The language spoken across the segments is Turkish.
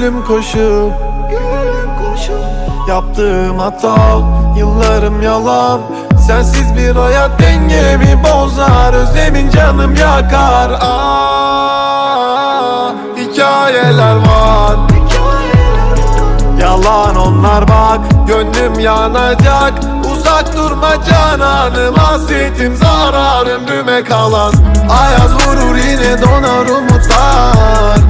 gülüm koşup Yaptığım hata yıllarım yalan. Sensiz bir hayat dengemi bozar Özlemin canım yakar. Aa, Hikayeler var. Yalan onlar bak Gönlüm yanacak. Uzak durma cananım Hasretim zararım Düme kalan. Ayaz vurur yine donar umutlar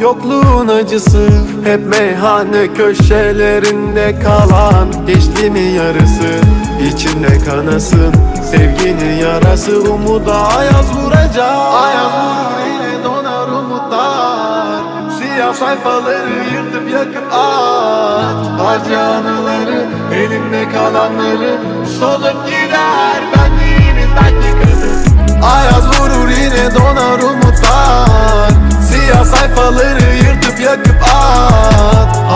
Yokluğun acısı Hep meyhane köşelerinde kalan Geçtiğimin yarısı. İçinde kanasın Sevginin yarası. Umuda ayaz vuracak. Ayaz vurur donar umutlar. Siyah sayfaları yırtıp yakıp at. Harca anıları elinde kalanları Solup